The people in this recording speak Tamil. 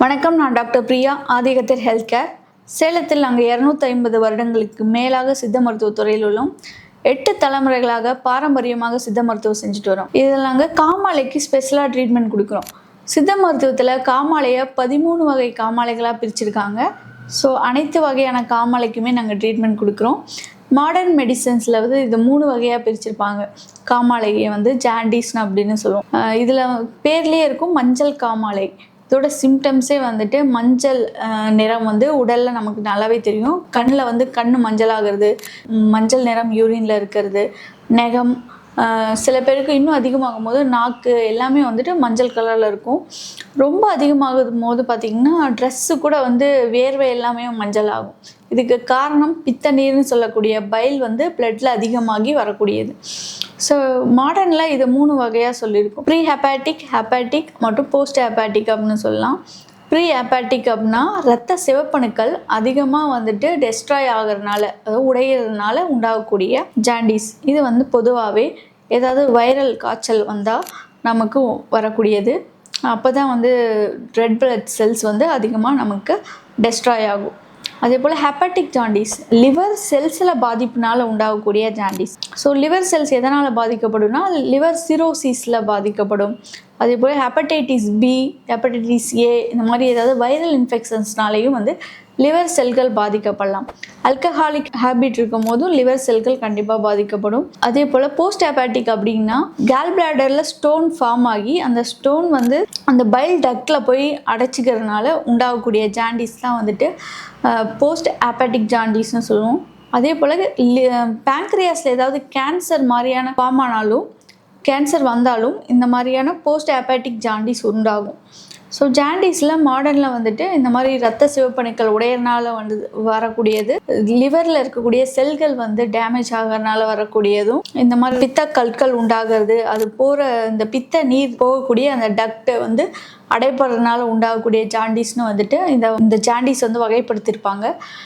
வணக்கம் நான் டாக்டர் பிரியா ஆதிகத்தர் ஹெல்த் கேர் சேலத்தில் நாங்கள் இரநூத்தி ஐம்பது வருடங்களுக்கு மேலாக சித்த மருத்துவத் துறையில் உள்ளோம். எட்டு தலைமுறைகளாக பாரம்பரியமாக சித்த மருத்துவம் செஞ்சுட்டு வரோம். இதில் நாங்கள் காமாலைக்கு ஸ்பெஷலாக ட்ரீட்மெண்ட் கொடுக்குறோம். சித்த மருத்துவத்தில் காமாலையை பதிமூணு வகை காமாலைகளாக பிரிச்சிருக்காங்க. ஸோ அனைத்து வகையான காமாலைக்குமே நாங்கள் ட்ரீட்மெண்ட் கொடுக்குறோம். மாடர்ன் மெடிசன்ஸில் வந்து இது மூணு வகையாக பிரிச்சிருப்பாங்க. காமாலையை வந்து ஜாண்டிஸ்னு அப்படின்னு சொல்லுவோம். இதில் பேர்லேயே இருக்கும் மஞ்சள் காமாலை. இதோட சிம்டம்ஸே வந்துட்டு மஞ்சள் நிறம் வந்து உடலில் நமக்கு நல்லாவே தெரியும். கண்ணில் வந்து கண் மஞ்சள் ஆகிறது மஞ்சள் நிறம் யூரினில் இருக்கிறது நெகம் சில பேருக்கு இன்னும் அதிகமாகும் போது நாக்கு எல்லாமே வந்துட்டு மஞ்சள் கலரில் இருக்கும். ரொம்ப அதிகமாகும் போது பார்த்திங்கன்னா ட்ரெஸ்ஸு கூட வந்து வேர்வை எல்லாமே மஞ்சள் ஆகும். இதுக்கு காரணம் பித்த நீர்னு சொல்லக்கூடிய பைல் வந்து பிளட்டில் அதிகமாகி வரக்கூடியது. ஸோ மாடர்னில் இது மூணு வகையாக சொல்லியிருக்கோம் ப்ரீ ஹெப்பாட்டிக் ஹெப்பாட்டிக் மற்றும் போஸ்ட் ஹெப்பாட்டிக் அப்படின்னு சொல்லலாம். ப்ரீ ஹெப்பாட்டிக் அப்படின்னா ரத்த சிவப்பணுக்கள் அதிகமாக வந்துட்டு டெஸ்ட்ராய் ஆகிறதுனால அதாவது உடையிறதுனால உண்டாகக்கூடிய ஜாண்டிஸ் இது வந்து பொதுவாகவே ஏதாவது வைரல் காய்ச்சல் வந்தால் நமக்கு வரக்கூடியது. அப்போ தான் வந்து ரெட் பிளட் செல்ஸ் வந்து அதிகமாக நமக்கு டெஸ்ட்ராய் ஆகும். அதே போல் ஹெப்பாட்டிக் ஜாண்டிஸ் லிவர் செல்ஸில் பாதிப்புனால உண்டாகக்கூடிய ஜாண்டிஸ் ஸோ லிவர் செல்ஸ் எதனால் பாதிக்கப்படும்னா லிவர் சிரோசிஸில் பாதிக்கப்படும். அதே போல் ஹெப்படைட்டிஸ் பி ஹெப்படைட்டிஸ் ஏ இந்த மாதிரி ஏதாவது வைரல் இன்ஃபெக்ஷன்ஸ்னாலேயும் வந்து லிவர் செல்கள் பாதிக்கப்படலாம். அல்கஹாலிக் ஹேபிட் இருக்கும் போதும் லிவர் செல்கள் கண்டிப்பாக பாதிக்கப்படும். அதே போல் போஸ்ட் ஹெப்பாட்டிக் அப்படின்னா கேல் பிளாடரில் ஸ்டோன் ஃபார்ம் ஆகி அந்த ஸ்டோன் வந்து அந்த பைல் டக்கில் போய் அடைச்சிக்கிறதுனால உண்டாகக்கூடிய ஜாண்டிஸ் தான் வந்துட்டு போஸ்ட் ஹெப்பாட்டிக் ஜாண்டிஸ்னு சொல்லுவோம். அதே போல் பேங்க்ரியாஸில் ஏதாவது கேன்சர் மாதிரியான ஃபார்ம் ஆனாலும் கேன்சர் வந்தாலும் இந்த மாதிரியான போஸ்ட் ஹெப்பாட்டிக் ஜாண்டிஸ் உண்டாகும். ஸோ ஜாண்டிஸில் மாடர்னில் வந்துட்டு இந்த மாதிரி ரத்த சிவப்பணுக்கள் உடையறனால வந்து வரக்கூடியது. லிவரில் இருக்கக்கூடிய செல்கள் வந்து டேமேஜ் ஆகிறனால வரக்கூடியதும். இந்த மாதிரி பித்த கற்கள் உண்டாகிறது அது போகிற இந்த பித்த நீர் போகக்கூடிய அந்த டக்டை வந்து அடைப்படுறதுனால உண்டாகக்கூடிய ஜாண்டிஸ்னு வந்துட்டு இந்த இந்த ஜாண்டிஸ் வந்து வகைப்படுத்தியிருப்பாங்க